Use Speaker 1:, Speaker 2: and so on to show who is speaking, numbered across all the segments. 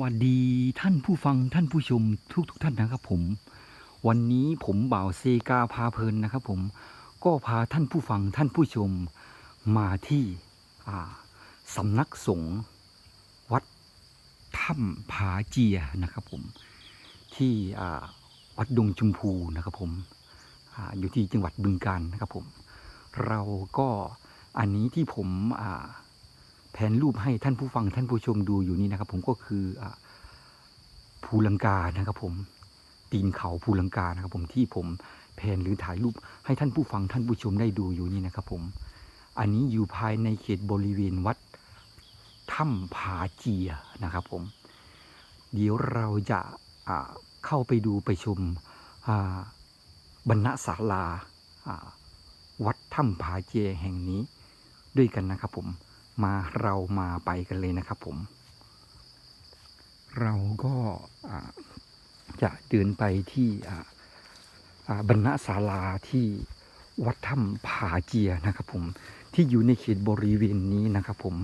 Speaker 1: วัสดีท่านผู้ฟังท่านผู้ชมทุกทุกท่านนะครับผม วันนี้ผมบ่าวเซกาพาเพลินนะครับผมก็พาท่านผู้ฟังท่านผู้ชมมาที่สำนักสงฆ์วัดถ้ำผาเจียนะครับผมที่วัดดงชมพูนะครับผมออยู่ที่จังหวัดบึงกาฬนะครับผม เราก็อันนี้ที่ผมอ่า แผนรูปให้ท่านผู้ฟังท่านผู้ชมดูอยู่นี่นะครับ ผมก็คืออภูลังกานะครับ ผมตีนเขาภูลังกานะครับ ผมที่ผมแผนหรือถ่ายรูปให้ท่านผู้ฟังท่านผู้ชมได้ดูอยู่นี่นะครับ ผม อันนี้อยู่ภายในเขตบริเวณวัดถ้ำผาเจียนะครับ ผม เดี๋ยวเราจะเข้าไปดูไปชมบรรณศาลาอ่าวัดถ้ำผาเจียแห่งนี้ด้วยกันนะครับผม มาเรามาไปกันเลยนะครับผม เราก็จะเดินไปที่บรรณศาลาที่วัดถ้ำผาเจียนะครับผมที่อยู่ในเขตบริเวณนี้นะครับผม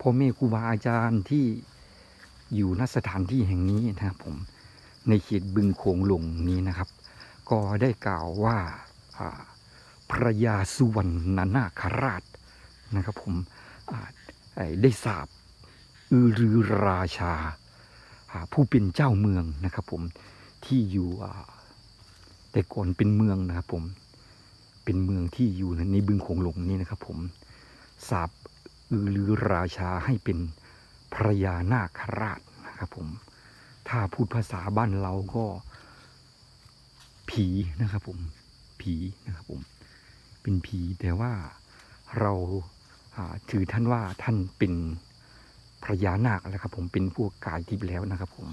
Speaker 1: พ่อแม่ครูบาอาจารย์ที่อยู่ณสถานที่แห่งนี้นะครับผมในเขตบึงโขงหลงนี้นะครับ ก็ได้กล่าวว่าอ่าพระยาสุวรรณนาคราช นะครับผมได้สาบอือรือราชา ผู้เป็นเจ้าเมืองนะครับผมที่อยู่แต่ก่อนเป็นเมืองนะครับผมเป็นเมืองที่อยู่ในบึงโขงหลงนี่นะครับผมสาบอือรือราชาให้เป็นพระยานาคราชนะครับผมถ้าพูดภาษาบ้านเราก็ผีนะครับผมผีนะครับผมเป็นผีแต่ว่าเรา ถือท่านว่าท่านเป็นพระยานาคแล้วครับ ผมเป็นพวกกายทิพย์แล้วนะครับ ผม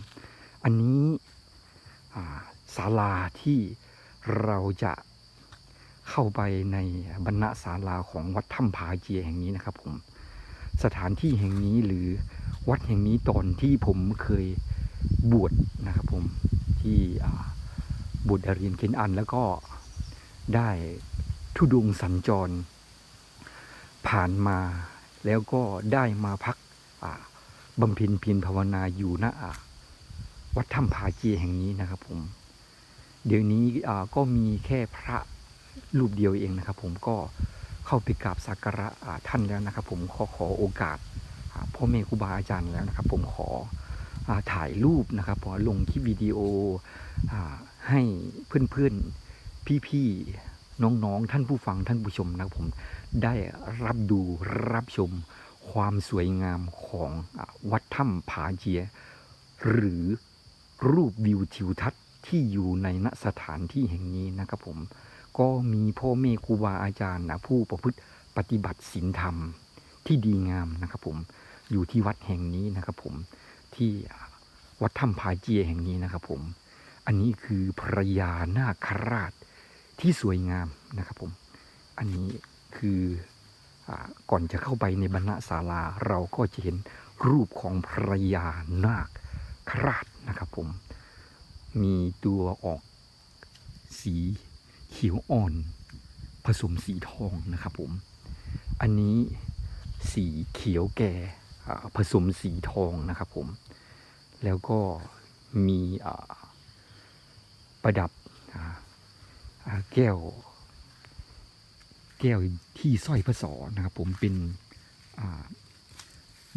Speaker 1: อันนี้ศาลาที่เราจะเข้าไปในบรรณศาลาของวัดถ้ำผาเจียแห่งนี้นะครับ ผมสถานที่แห่งนี้หรือวัดแห่งนี้ตอนที่ผมเคยบวชนะครับ ผมที่บวชเรียนเกณฑ์อันแล้วก็ได้ทุดงสัญจร ผ่านมาแล้วก็ได้มาพักอ่าบำเพ็ญเพียรภาวนาอยู่ณวัดถ้ำผาเจียแห่งนี้นะครับผม เดี๋ยวนี้ก็มีแค่พระรูปเดียวเองนะครับ ผมก็เข้าไปกราบสักการะท่านแล้วนะครับ ผมขอขอโอกาสพ่อแม่ครูบาอาจารย์แล้วนะครับ ผมขออถ่ายรูปนะครับขอลงคลิปวิดีโออให้เพื่อนๆพี่ๆ น้องๆ ท่านผู้ฟังท่านผู้ชมนะครับผมได้รับดูรับชมความสวยงามของวัดถ้ำผาเจีย หรือรูปวิวทิวทัศน์ที่อยู่ในณสถานที่แห่งนี้นะครับผมก็มีพ่อแม่ครูบาอาจารย์นะผู้ประพฤติปฏิบัติศีลธรรมที่ดีงามนะครับผมอยู่ที่วัดแห่งนี้นะครับผมที่วัดถ้ำผาเจียแห่งนี้นะครับผม อันนี้คือพระยานาคราช ที่สวยงามนะครับผม อันนี้คืออก่อนจะเข้าไปในบรรณศาลาเราก็จะเห็นรูปของพระยานาคราชนะครับผม มีตัวออกสีเขียวอ่อน ผสมสีทองนะครับผม อันนี้สีเขียวแก่ผสมสีทองนะครับผม แล้วก็มีประดับ แก้ว แก้วที่สร้อยพระศอนะครับผมเป็น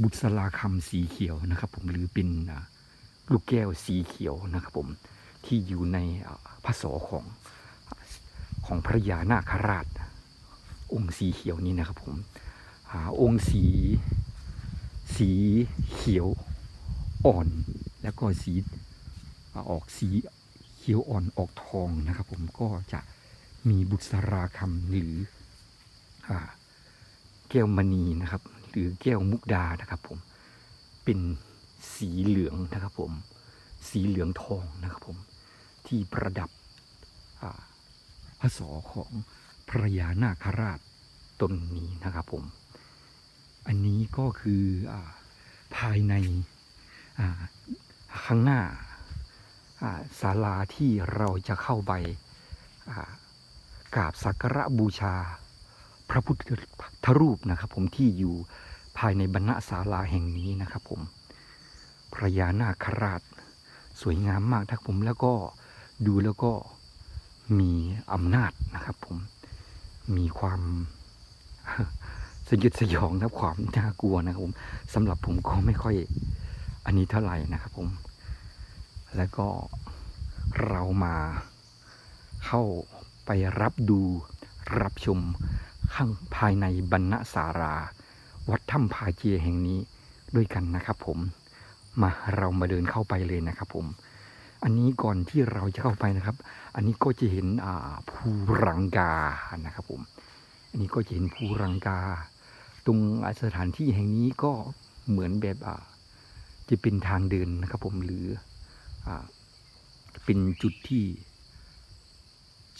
Speaker 1: บุษราคำสีเขียวนะครับ ผมหรือเป็นลูกแก้วสีเขียวนะครับผมที่อยู่ในพระศอของของพระยานาคราช องค์สีเขียวนี้นะครับผมอองค์สีสีเขียวอ่อน แล้วก็สีออกสี ขียวอ่อนออกทองนะครับผมก็จะมีบุษราคำหรืออแก้วมณีนะครับ หรือแก้วมุกดานะครับผมเป็นสีเหลืองนะครับผมสีเหลืองทองนะครับผมที่ประดับพระศอของพระยานาคราชตนนี้นะครับผม อันนี้ก็คืออภายในข้างหน้า ศาลาที่เราจะเข้าไปกราบสักการะบูชา พระพุทธรูปนะครับ ผมที่อยู่ภายในบรรณศาลาแห่งนี้นะครับ ผมพระยานาคราช สวยงามมากนะครับผมแล้วก็ดูแล้วก็มีอำนาจนะครับผมมีความสยดสยองนะครับความน่ากลัวนะครับผมสำหรับผมก็ไม่ค่อยอันนี้เท่าไหร่นะครับผม แล้วก็เรามาเข้าไปรับดูรับชมข้างภายในบรรณสารา วัดถ้ำพาเจียแห่งนี้ด้วยกันนะครับผม มาเรามาเดินเข้าไปเลยนะครับผม อันนี้ก่อนที่เราจะเข้าไปนะครับ อันนี้ก็จะเห็นภูรังกานะครับผม อันนี้ก็จะเห็นภูรังกา ตรงสถานที่แห่งนี้ก็เหมือนแบบจะเป็นทางเดินนะครับผมหรือ เป็นจุดที่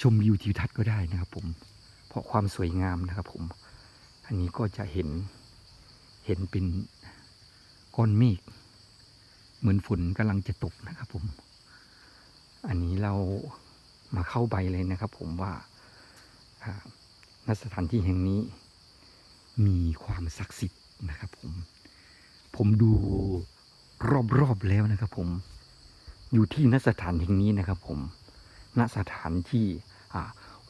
Speaker 1: ชมวิวทิวทัศน์ก็ได้นะครับผม เพราะความสวยงามนะครับผม อันนี้ก็จะเห็นเห็นเป็นก้อนเมฆเหมือนฝนกำลังจะตกนะครับผม อันนี้เรามาเข้าไปเลยนะครับผมว่าอ่าณสถานที่แห่งนี้ มีความศักดิ์สิทธิ์นะครับผม ผมดูรอบๆแล้วนะครับผม อยู่ที่ณสถานแห่งนี้นะครับ ผมณสถานที่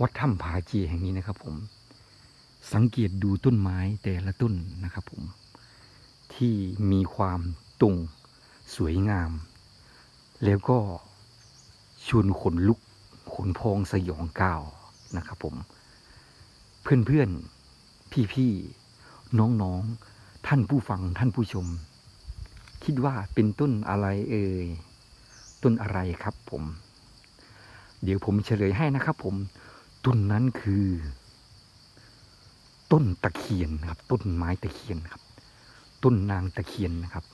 Speaker 1: วัดถ้ำผาเจีแห่งนี้นะครับ ผม สังเกตดูต้นไม้แต่ละต้นนะครับ ผม ที่มีความตรงสวยงาม แล้วก็ชวนขนลุกขนพองสยองก้าวนะครับผม เพื่อนๆ พี่ๆ น้องๆ ท่านผู้ฟังท่านผู้ชม คิดว่าเป็นต้นอะไรเอ่ย ต้นอะไรครับผม เดี๋ยวผมเฉลยให้นะครับผม ต้นนั้นคือ ต้นตะเคียนนะครับ ต้นไม้ตะเคียนครับ ต้นนางตะเคียนนะครับ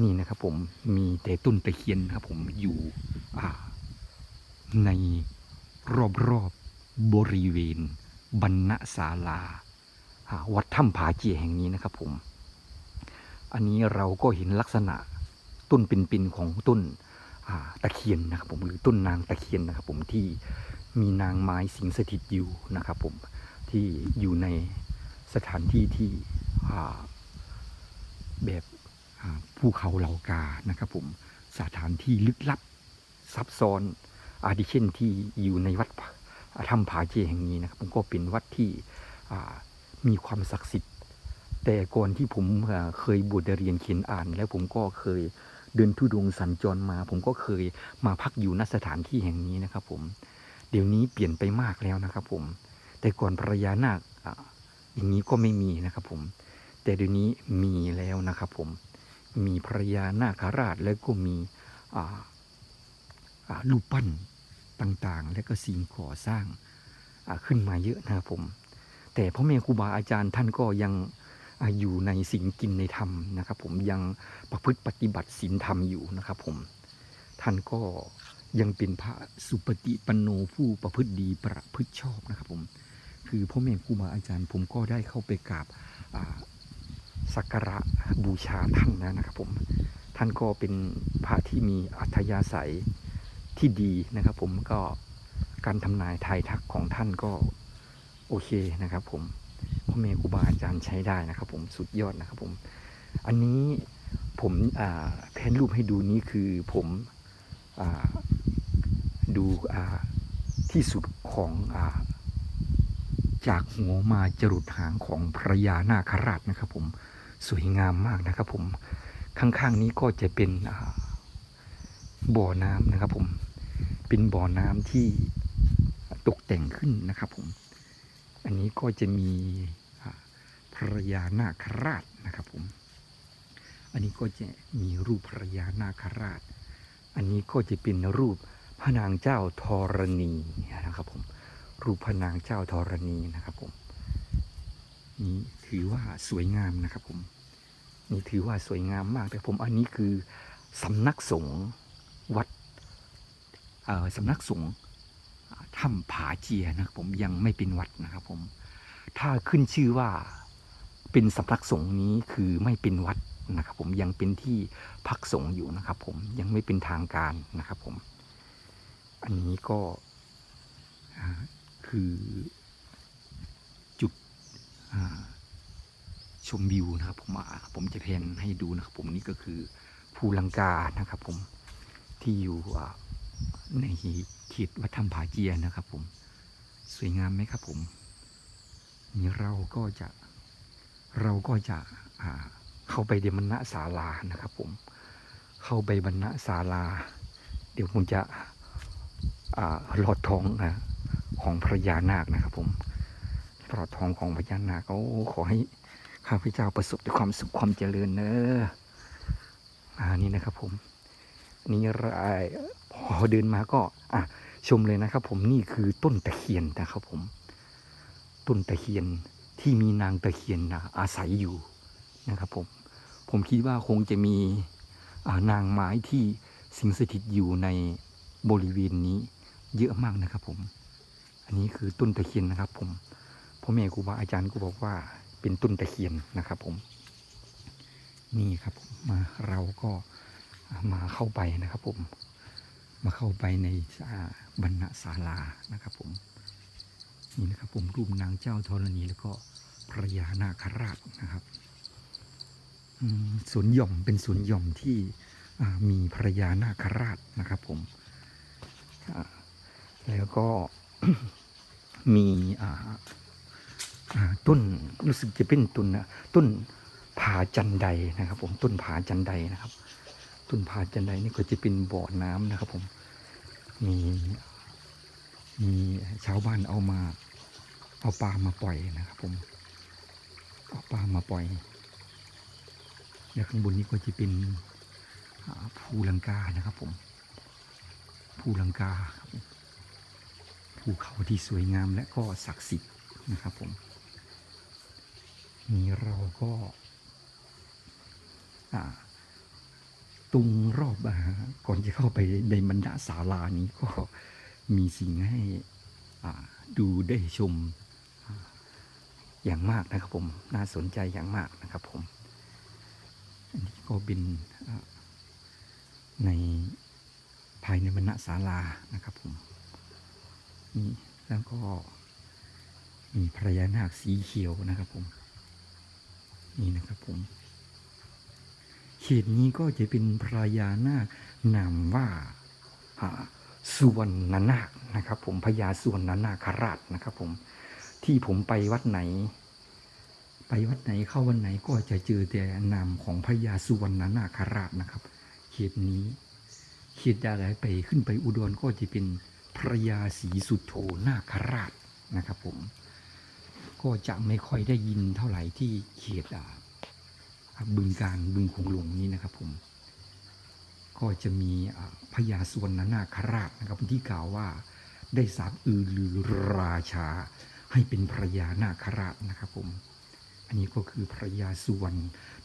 Speaker 1: นี่นะครับผมมีแต่ต้นตะเคียนครับ ผมอยู่ในรอบๆบบริเวณบรรณศาลาวัดถ้ำผาเจียแห่งนี้นะครับผม อันนี้เราก็เห็นลักษณะต้นเป็นๆของต้น ตะเคียนนะครับผมหรือต้นนางตะเคียนนะครับผมที่มีนางไม้สิงสถิตอยู่นะครับผมที่อยู่ในสถานที่ที่แบบภูเขาเหล่ากานะครับผมสถานที่ลึกลับซับซ้อนอาทิเช่นที่อยู่ในวัดถ้ำผาเจแห่งนี้นะครับผมก็เป็นวัดที่มีความศักดิ์สิทธิ์ แต่ก่อนที่ผมเคยบวชเรียนเขียนอ่าน แล้วผมก็เคย เดินทุดงสัญจรมา ผมก็เคยมาพักอยู่ณสถานที่แห่งนี้นะครับ ผมเดี๋ยวนี้เปลี่ยนไปมากแล้วนะครับ ผม แต่ก่อนพระยานาคอ่าอย่างนี้ก็ไม่มีนะครับ ผม แต่เดี๋ยวนี้มีแล้วนะครับ ผมมีพระยานาคราชแล้วก็มีรูปปั้นต่างๆ และก็สิ่งก่อสร้างขึ้นมาเยอะนะครับผม แต่พ่อแม่ครูบาอาจารย์ท่านก็ยัง อยู่ในสิ่งกินในธรรมนะครับ ผมยังประพฤติปฏิบัติศีลธรรมอยู่นะครับ ผมท่านก็ยังเป็นพระสุปฏิปันโนผู้ประพฤติดีประพฤติชอบนะครับ ผม คือพ่อแม่ครูบาอาจารย์ ผมก็ได้เข้าไปกราบสักการะบูชาท่านแล้วนะครับผมท่านก็เป็นพระที่มีอัธยาศัยที่ดีนะครับ ผมก็การทำนายทายทักของท่านก็โอเคนะครับผม พ่อแม่ครูบาอาจารย์ใช้ได้นะครับ ผมสุดยอดนะครับผม อันนี้ผมแพนรูปให้ดูนี้คือผมอดูที่สุดของอาจากหัวมาจรุดหางของพระยานาคราชนะครับ ผมสวยงามมากนะครับ ผมข้างๆนี้ก็จะเป็นบ่อน้ำนะครับ ผมเป็นบ่อน้ำที่ตกแต่งขึ้นนะครับ ผม อันนี้ก็จะมี พระยานาคราชนะครับผม อันนี้ก็จะมีรูปพระยานาคราช อันนี้ก็จะเป็นรูปพระนางเจ้าธรณีนะครับผม รูปพระนางเจ้าธรณีนะครับผม นี่ถือว่าสวยงามนะครับผม นี่ถือว่าสวยงามมากแต่ผม อันนี้คือสำนักสงฆ์วัดสำนักสงฆ์ถ้ำผาเจียนะครับผมยังไม่เป็นวัดนะครับผม ถ้าขึ้นชื่อว่า เป็นสำนักสงฆ์นี้คือไม่เป็นวัดนะครับผมยังเป็นที่พักสงฆ์อยู่นะครับ ผมยังไม่เป็นทางการนะครับผม อันนี้ก็คือจุดชมวิวนะครับผมผมจะแพนให้ดูนะครับผมนี่ก็คือภูลังกานะครับผมที่อยู่ในเขตวัดถ้ำผาเจียนะครับผมสวยงามไหมครับผมนี่เราก็จะ เราก็จะเข้าไปในบรรณศาลานะครับ ผม เข้าไปบรรณศาลา เดี๋ยวผมจะหลอดทองนะของพระยานาคนะครับ ผมหลอดทองของพระยานาคโอ้ขอให้ข้าพเจ้าประสบแต่ความสุขความเจริญเนอะอ่านี่นะครับ ผมนี่รายพอเดินมาก็อะชมเลยนะครับ ผมนี่คือต้นตะเคียนนะครับ ผม ต้นตะเคียน ที่มีนางตะเคียนนะอาศัยอยู่นะครับผมผมคิดว่าคงจะมีนางไม้ที่สิงสถิตอยู่ในบริเวณนี้เยอะมากนะครับผม อันนี้คือต้นตะเคียนนะครับผมพ่อแม่ครูบาอาจารย์ก็บอกว่าเป็นต้นตะเคียนนะครับผม นี่ครับมมาเราก็มาเข้าไปนะครับผม มาเข้าไปในอ่าบรรณศาลานะครับผม นี่นะครับผมรูปนางเจ้าธรณีแล้วก็พระยานาคราชนะครับสวนหย่อมเป็นสวนหย่อมที่มีพระยานาคราชนะครับผมแล้วก็มีต้นรู้สึกจะเป็นต้นนะต้นผาจันไดนะครับ ผมต้นผาจันไดนะครับ ต้นผาจันไดนี่ก็จะเป็นบ่อน้ำนะครับ ผมมีมีชาวบ้านเอามา เอาปลามาปล่อยนะครับผม เอาปลามาปล่อยแล้วข้างบนนี้ก็จะเป็นภูลังกานะครับผมภูลังกาครับภูเขาที่สวยงามและก็ศักดิ์สิทธิ์นะครับผมนี่เราก็ตรงรอบอาก่อนจะเข้าไปในบรรดาศาลานี้ก็มีสิ่งให้ดูได้ชม อย่างมากนะครับผมน่าสนใจอย่างมากนะครับผมอันนี้ก็เป็นในภายในบรรณศาลานะครับผมนี่แล้วก็มีพญานาคสีเขียวนะครับผมนี่นะครับผมเขตนี้ก็จะเป็นพระยานาคนามว่าอ่าสุวรรณนาคนะครับ ผมพญาสุวรรณนาคราชนะครับ ผม ที่ผมไปวัดไหน ไปวัดไหนเข้าวันไหนก็จะเจอแต่นามของพญาสุวรรณนาคราชนะครับ เขตนี้เขตใดๆไปขึ้นไปอุดรก็จะเป็นพระยาศรีสุโธนาคราชนะครับ ผม ก็จะไม่ค่อยได้ยินเท่าไหร่ที่เขตบึงการบึงคงหลงนี้นะครับ ผมก็จะมีพญาสวนนาคราชนะครับที่กล่าวว่าได้สาบอือลือราชา ให้เป็นพระยานาคราชนะครับผม อันนี้ก็คือพระยาสุวรร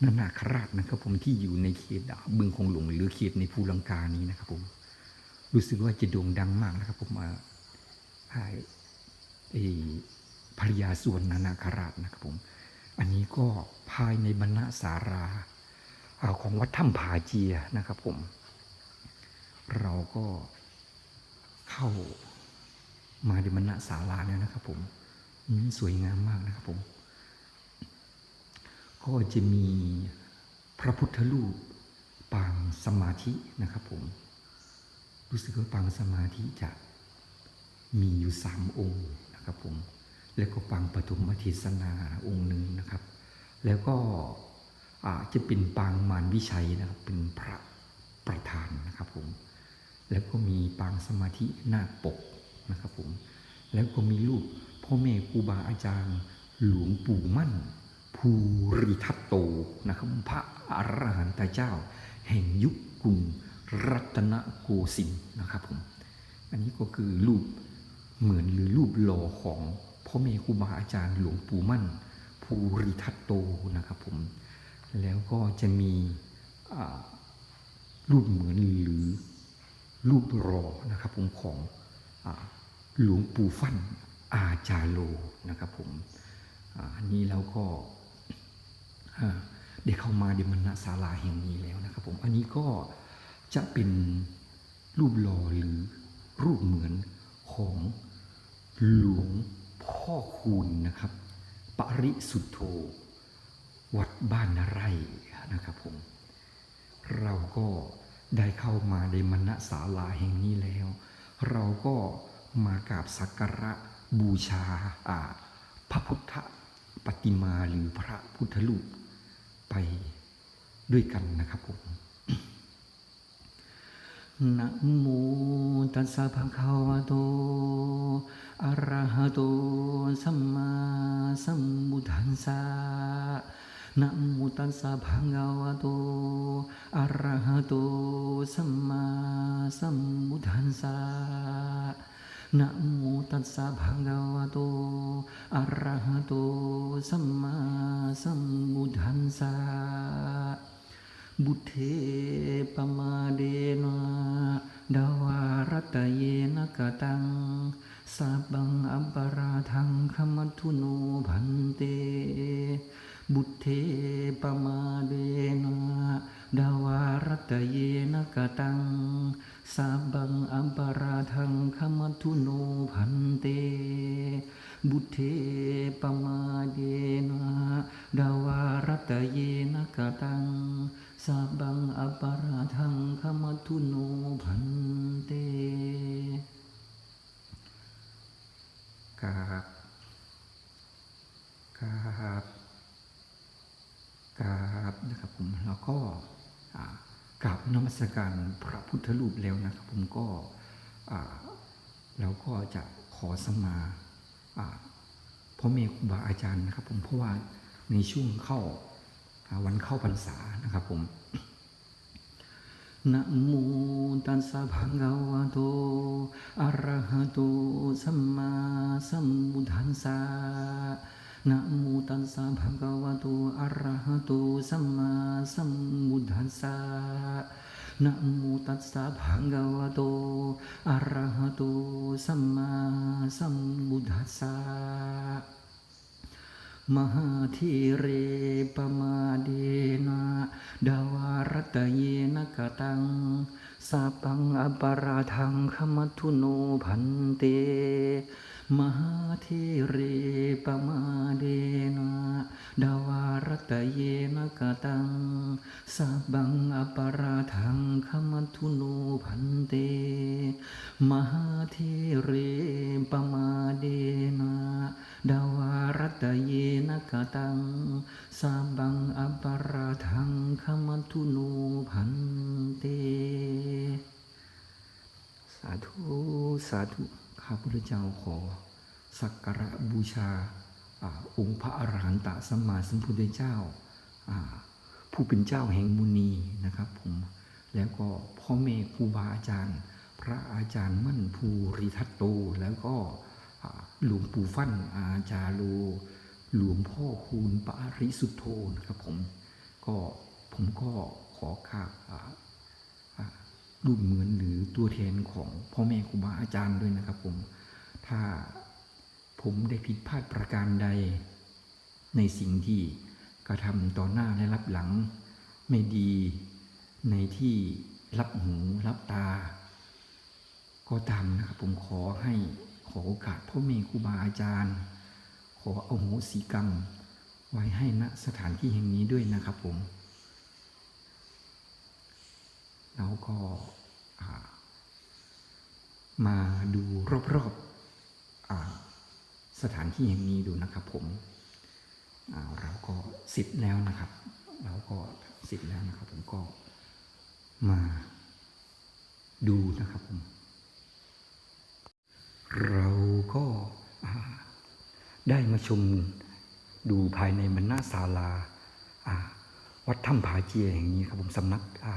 Speaker 1: ณนาคราชนะครับผมที่อยู่ในเขตบึงคงหลวงหรือเขตในภูลังกานี้นะครับผม รู้สึกว่าจะโด่งดังมากนะครับผมอ่าไอ้พระยาสุวรรณนาคราชนะครับผม อันนี้ก็ภายในบรรณสาราอาของวัดถ้ำผาเจียนะครับผม เราก็เข้ามาในบรรณศาลาแล้วนะครับผม สวยงามมากนะครับผม ก็จะมีพระพุทธรูปปางสมาธินะครับผม รู้สึกว่าปางสมาธิจะมีอยู่สามองค์นะครับผม แล้วก็ปางปฐมเทศนาองค์หนึ่งนะครับ แล้วก็อาจะเป็นปางมารวิชัยนะครับ เป็นพระประธานนะครับผม แล้วก็มีปางสมาธิหน้าปกนะครับผม แล้วก็มีรูป พ่อแม่ครูบาอาจารย์ หลวงปู่มั่น ภูริทัตโตนะครับพระอรหันตเจ้า แห่งยุคกรุงรัตนโกสินทร์นะครับผมอันนี้ก็คือรูปเหมือนหรือรูปหล่อของพ่อแม่ครูบาอาจารย์หลวงปู่มั่น ภูริทัตโตนะครับผมแล้วก็จะมีรูปเหมือนหรือรูปรอนะครับผมของอหลวงปู่ฟั่น อาจารโลนะครับผมอันนี้แล้วก็ได้เข้ามาในมณศาลาแห่งนี้แล้วนะครับผม อันนี้ก็จะเป็นรูปหล่อหรือรูปเหมือนของหลวงพ่อคูณนะครับ ปริสุทธโธ วัดบ้านไร่นะครับผม เราก็ได้เข้ามาในมณศาลาแห่งนี้แล้ว เราก็มากราบสักการะ บูชาพระพุทธปฏิมาหรือพระพุทธรูปไปด้วยกันนะครับผมนะโมตัสสะภะคะวะโต อะระหะโต สัมมาสัมพุทธัสสะนะโมตัสสะภะคะวะโต อะระหะโต สัมมาสัมพุทธัสสะ นะโมตัสสะภะคะวะโต อะระหะโต สัมมาสัมพุทธัสสะ บุเทปมาเดนะดาวารัตเยนะกะตังสับบังอัปปาราทังขมัตุโนพันเต บุเทปมาเดนะดาวารัตเยนะกะตัง สับบังอัปปาราทังขมทุโนพันเต บุเทปมาเดนะดาวารัตเยนะกะตังสับบังอัปปาราทังขมทุโนพันเตกราบกราบกราบนะครับผมแล้วก็ กราบนมัสการพระพุทธรูปแล้วนะครับ ผมก็อ่าเราก็จะขอสมาพ่อแม่ครูบาอาจารย์นะครับ ผมเพราะว่าในช่วงเข้าอ่าวันเข้าพรรษานะครับผมนะโมตัสสะภะคะวะโต อะระหะโต สัมมาสัมพุทธัสสะ นะโมตัสสะภะคะวะโตอะระหะโตสัมมาสัมพุทธัสสะนะโมตัสสะภะคะวะโตอะระหะโตสัมมาสัมพุทธัสสะมหาธีเรปมาเดนะดาวารตเยนะกะตังสาปังอปาราทังขมัตถุโนพันเต มหาธีเรปมาเดนะดาวารัตเยนะกะตังสาบังอปราทังขมัตถุโนพันเต มหาเทเรปมาเดนะดาวารัตเยนะกะตังสาบังอัปปราทังขมัตถุโนพันเต สาธุ สาธุ ข้าพุทธเจ้าขอ สักการะบูชาอองค์พระอรหันตสัมมาสัมพุทธเจ้า ผู้เป็นเจ้าแห่งมุนีนะครับผมแล้วก็พ่อแม่ครูบาอาจารย์ พระอาจารย์มั่นภูริทัตโต แล้วก็หลวงปู่ฟั่นอาจารโลหลวงพ่อคูณปาริสุทโธนะครับผมก็ผมก็ขอกราบอ่าอ่า รูปเหมือนหรือตัวแทนของพ่อแม่ครูบาอาจารย์ด้วยนะครับ ผม ถ้าผมได้ผิดพลาดประการใด ในสิ่งที่กระทำต่อหน้าและรับหลัง ไม่ดีในที่รับหูรับตา ก็ตามนะครับผมขอให้ขอโอกาสพ่อแม่ครูบาอาจารย์ ขอเอาโหสิกรรม ไว้ให้ณสถานที่แห่งนี้ด้วยนะครับผม แล้วก็มาดูรอบๆอาสถานที่แห่งนี้ดูนะครับผมเราก็สร็จแล้วนะครับ เราก็สร็จแล้วนะครับ ผมก็มาดูนะครับผมเราก็าได้มาชมดูภายในบรรณาศาลาอ่าวัดถ้ำผาเจียแห่งนี้ครับผมสำนักอ่า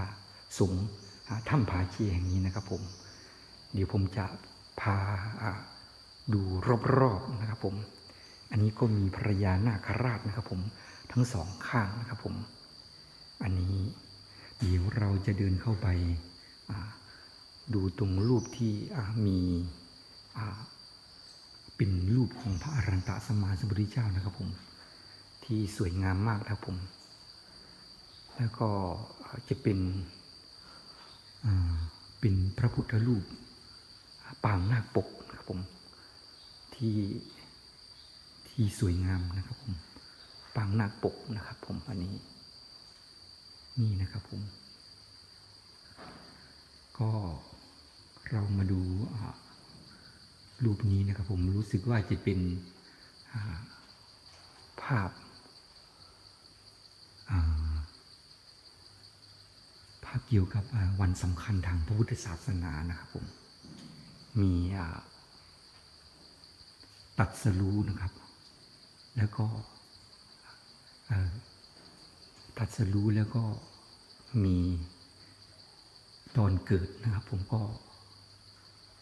Speaker 1: สูงถ้ำผาเจียแห่งนี้นะครับผม เดี๋ยวผมจะพาดูรอบๆนะครับผม อันนี้ก็มีพระยานาคราชนะครับผมทั้งสองข้างนะครับผม อันนี้เดี๋ยวเราจะเดินเข้าไปดูตรงรูปที่มีเป็นรูปของพระอรันตสมาสมุทธเจ้านะครับผม ที่สวยงามมากนะครับผม แล้วก็จะเป็น เป็นพระพุทธรูปปางนาคปกนะครับผมที่ที่สวยงามนะครับผมปางนาคปกนะครับ ผมอันนี้ นี่นะครับผม ก็เรามาดูรูปนี้นะครับผมรู้สึกว่าจะเป็นภาพอ่าภาพ เกี่ยวกับวันสำคัญทางพระพุทธศาสนานะครับผม มีตัดสรู้นะครับ แล้วก็ตัดสรู้แล้วก็มีตอนเกิดนะครับผมก็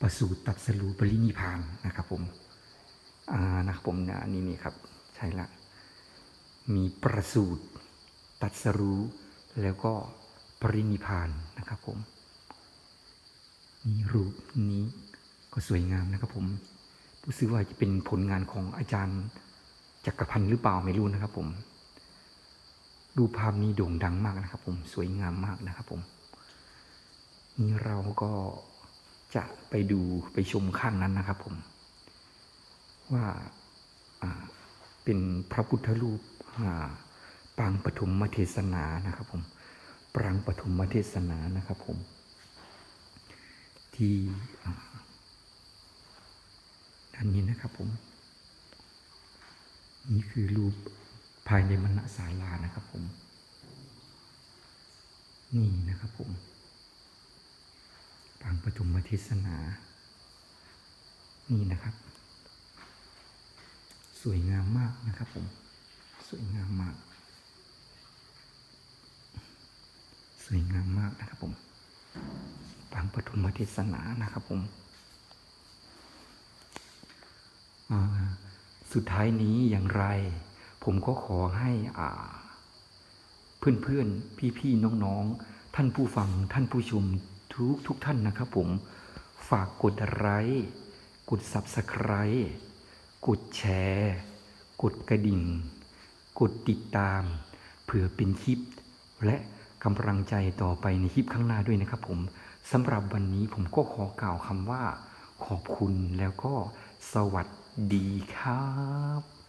Speaker 1: ประสูติตัดสรู้ปรินิพานนะครับผมนะครับผมนะนี่นี่ครับ ใช่ละ มีประสูติตัดสรู้แล้วก็ ปรินิพานนะครับผมนี่รูปนี้ก็สวยงามนะครับผมรู้สึกว่าจะเป็นผลงานของอาจารย์จักรพันธ์หรือเปล่าไม่รู้นะครับผมรูปภาพนี้โด่งดังมากนะครับ ผมสวยงามมากนะครับผมนี่เราก็จะไปดูไปชมข้างนั้นนะครับผม ว่าเป็นพระพุทธรูปปางปฐมเทศนานะครับผม ปรางปฐมเทศนานะครับผม ที่อ่าด้านนี้นะครับผม นี่คือรูปภายในมณศาลานะครับผม นี่นะครับผมปางปฐมเทศนา นี่นะครับ สวยงามมากนะครับผม สวยงามมาก ส วยงามมากนะครับผมปางปฐมเทศนานะครับผม สุดท้ายนี้อย่างไร ผมก็ขอให้อ่าเพื่อนเพื่อนพี่พี่ๆน้องท่านผู้ฟังท่านผู้ชมทุกทุกท่านนะครับผม ฝากกดไลค์กด Subscribe กดแชร์ กดกระดิ่ง กดติดตามเพื่อเป็นคลิปและ กำลังใจต่อไปในคลิปข้างหน้าด้วยนะครับผมสำหรับวันนี้ผมก็ขอกล่าวคำว่า ขอบคุณแล้วก็สวัสดีครับ